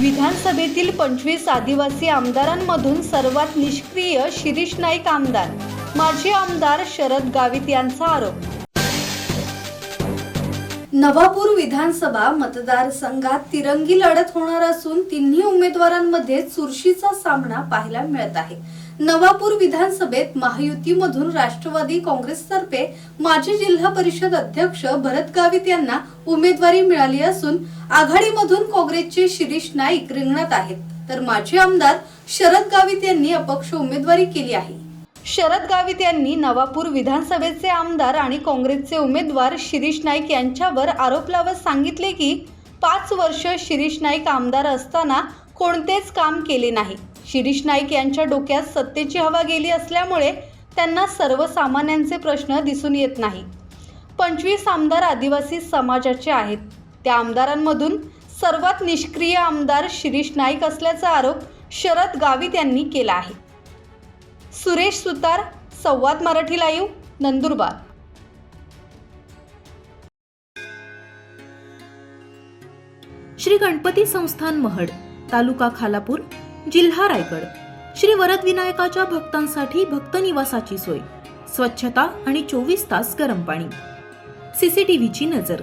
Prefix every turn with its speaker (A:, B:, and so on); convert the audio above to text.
A: विधानसभेतील पंचवीस आदिवासी आमदारांमधून सर्वात निष्क्रिय शिरीष नाईक आमदार माजी आमदार शरद गावित यांचा आरोप. नवापूर विधानसभा मतदारसंघात तिरंगी लढत होणार असून तिन्ही उमेदवारांमध्ये चुरशीचा सामना पाहायला मिळत आहे. नवापूर विधानसभेत महायुतीमधून राष्ट्रवादी काँग्रेसतर्फे माजी जिल्हा परिषद अध्यक्ष भरत गावित यांना उमेदवारी मिळाली असून आघाडीमधून काँग्रेसचे शिरीष नाईक रिंगणात आहेत. तर माजी आमदार शरद गावित यांनी अपक्ष उमेदवारी केली आहे. शरद गावित यांनी नवापूर विधानसभेचे आमदार आणि काँग्रेसचे उमेदवार शिरीष नाईक यांच्यावर आरोप लावत सांगितले की पाच वर्ष शिरीष नाईक आमदार असताना कोणतेच काम केले नाही. शिरीष नाईक यांच्या डोक्यात सत्तेची हवा गेली असल्यामुळे त्यांना सर्वसामान्यांचे प्रश्न दिसून येत नाही. पंचवीस आमदार आदिवासी समाजाचे आहेत. त्या आमदारांमधून सर्वात निष्क्रिय आमदार शिरीष नाईक असल्याचा आरोप शरद गावित यांनी केला आहे. सुरेश सुतार संवाद मराठी लाईव्ह नंदुरबार.
B: श्री गणपती संस्थान महड तालुका खालापूर जिल्हा रायगड. श्री वरद विनायकाच्या भक्तांसाठी भक्त निवासाची सोय स्वच्छता आणि चोवीस तास गरम पाणी. सीसीटीव्हीची नजर.